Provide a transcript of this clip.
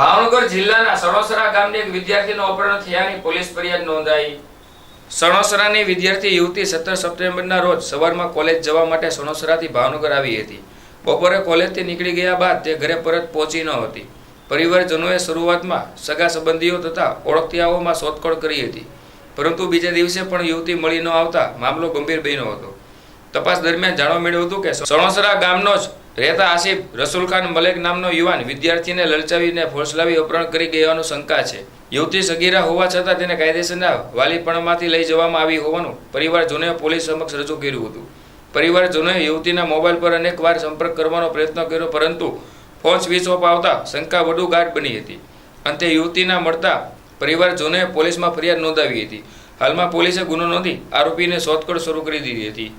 ભાવનગર જિલ્લાના સણોસરા ગામની એક વિદ્યાર્થીનું અપહરણ થયાની પોલીસ ફરિયાદ નોંધાઈ. સણોસરાની વિદ્યાર્થી યુવતી સત્તર સપ્ટેમ્બરના રોજ સવારમાં કોલેજ જવા માટે સણોસરાથી ભાવનગર આવી હતી. બપોરે કોલેજથી નીકળી ગયા બાદ તે ઘરે પરત પહોંચી ન હતી. પરિવારજનોએ શરૂઆતમાં સગા સંબંધીઓ તથા ઓળખતિયાઓમાં શોધખોળ કરી હતી. પરંતુ બીજા દિવસે પણ યુવતી મળી ન આવતા મામલો ગંભીર બન્યો હતો. તપાસ દરમિયાન જાણવા મળ્યું હતું કે સણોસરા ગામનો જ રહેતા આસિફ રસુલખાન મલેક નામનો યુવાન વિદ્યાર્થીને લલચાવીને ફોસલાવી અપહરણ કરી ગયાનું શંકા છે. યુવતી સગીરા હોવા છતાં તેને કાયદેસરના વાલીપણમાંથી લઈ જવામાં આવી હોવાનું પરિવારજનોએ પોલીસ સમક્ષ રજૂ કર્યું હતું. પરિવારજનોએ યુવતીના મોબાઈલ પર અનેકવાર સંપર્ક કરવાનો પ્રયત્ન કર્યો, પરંતુ ફોન સ્વિચ ઓફ આવતા શંકા વધુ ગાઢ બની હતી. અંતે યુવતીના મળતા પરિવારજનોએ પોલીસમાં ફરિયાદ નોંધાવી હતી. હાલમાં પોલીસે ગુનો નોંધી આરોપીને શોધખોળ શરૂ કરી દીધી હતી.